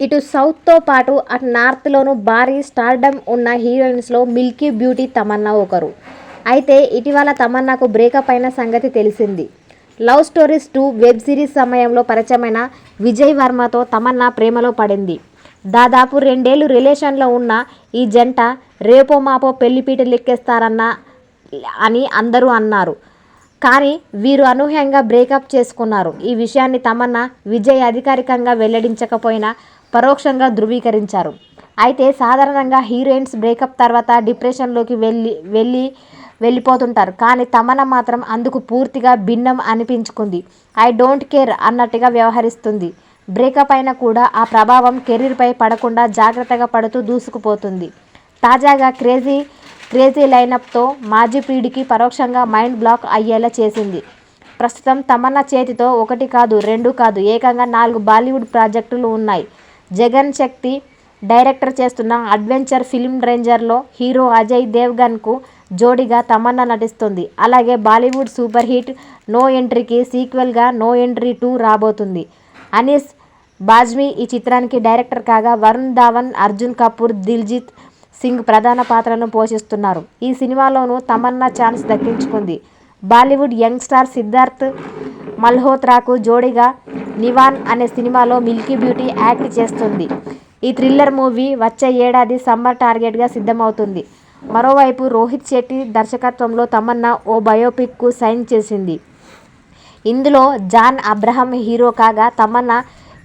ఇటు సౌత్తో పాటు అటు నార్త్లోనూ భారీ స్టార్డమ్ ఉన్న హీరోయిన్స్లో మిల్కీ బ్యూటీ తమన్నా ఒకరు. అయితే ఇటీవల తమన్నాకు బ్రేకప్ అయిన సంగతి తెలిసింది. Love stories two web series సమయంలో పరిచయమైన విజయ్ వర్మతో తమన్నా ప్రేమలో పడింది. దాదాపు రెండేళ్ళు రిలేషన్లో ఉన్న ఈ జంట రేపో మాపో పెళ్ళిపీట లెక్కేస్తారన్న అని అందరూ అన్నారు. కానీ వీరు అనూహ్యంగా బ్రేకప్ చేసుకున్నారు. ఈ విషయాన్ని తమన్నా, విజయ్ అధికారికంగా వెల్లడించకపోయినా పరోక్షంగా ధ్రువీకరించారు. అయితే సాధారణంగా హీరోయిన్స్ బ్రేకప్ తర్వాత డిప్రెషన్లోకి వెళ్ళి వెళ్ళి వెళ్ళిపోతుంటారు కానీ తమన మాత్రం అందుకు పూర్తిగా భిన్నం అనిపించుకుంది. ఐ డోంట్ కేర్ అన్నట్టుగా వ్యవహరిస్తుంది. బ్రేకప్ అయినా కూడా ఆ ప్రభావం కెరీర్పై పడకుండా జాగ్రత్తగా పడుతూ దూసుకుపోతుంది. తాజాగా క్రేజీ క్రేజీ లైనప్తో మాజీ పీడికి పరోక్షంగా మైండ్ బ్లాక్ అయ్యేలా చేసింది. ప్రస్తుతం తమన్నా చేతితో ఒకటి కాదు రెండు కాదు ఏకంగా నాలుగు బాలీవుడ్ ప్రాజెక్టులు ఉన్నాయి. జగన్ శక్తి డైరెక్టర్ చేస్తున్న అడ్వెంచర్ ఫిల్మ్ రేంజర్లో హీరో అజయ్ దేవ్గన్కు జోడీగా తమన్నా నటిస్తుంది అలాగే బాలీవుడ్ సూపర్ హిట్ నో ఎంట్రీకి సీక్వెల్గా నో ఎంట్రీ టూ రాబోతుంది అనీస్ బాజ్మీ ఈ చిత్రానికి డైరెక్టర్ కాగా వరుణ్ ధావన్ అర్జున్ కపూర్, దిల్జిత్ సింగ్ ప్రధాన పాత్రను పోషిస్తున్నారు. ఈ సినిమాలోనూ తమన్నా ఛాన్స్ దక్కించుకుంది. బాలీవుడ్ యంగ్ స్టార్ సిద్ధార్థ్ మల్హోత్రాకు జోడీగా నివాన్ అనే సినిమాలో మిల్కీ బ్యూటీ యాక్ట్ చేస్తుంది ఈ థ్రిల్లర్ మూవీ వచ్చే ఏడాది సమ్మర్ టార్గెట్గా సిద్ధమవుతుంది మరోవైపు రోహిత్ శెట్టి దర్శకత్వంలో తమన్నా ఓ బయోపిక్కు సైన్ చేసింది. ఇందులో జాన్ అబ్రహం హీరో కాగా తమన్నా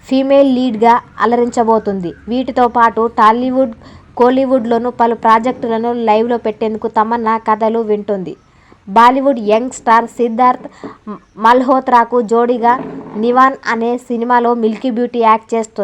ఫీమేల్ లీడ్గా అలరించబోతుంది వీటితో పాటు టాలీవుడ్, కోలీవుడ్లోనూ పలు ప్రాజెక్టులను లైవ్లో పెట్టేందుకు తమన్నా కథలు వింటోంది. బాలీవుడ్ యంగ్ స్టార్ సిద్ధార్థ్ మల్హోత్రాకు జోడీగా నివాన్ అనే సినిమాలో మిల్కీ బ్యూటీ యాక్ట్ చేస్తోంది.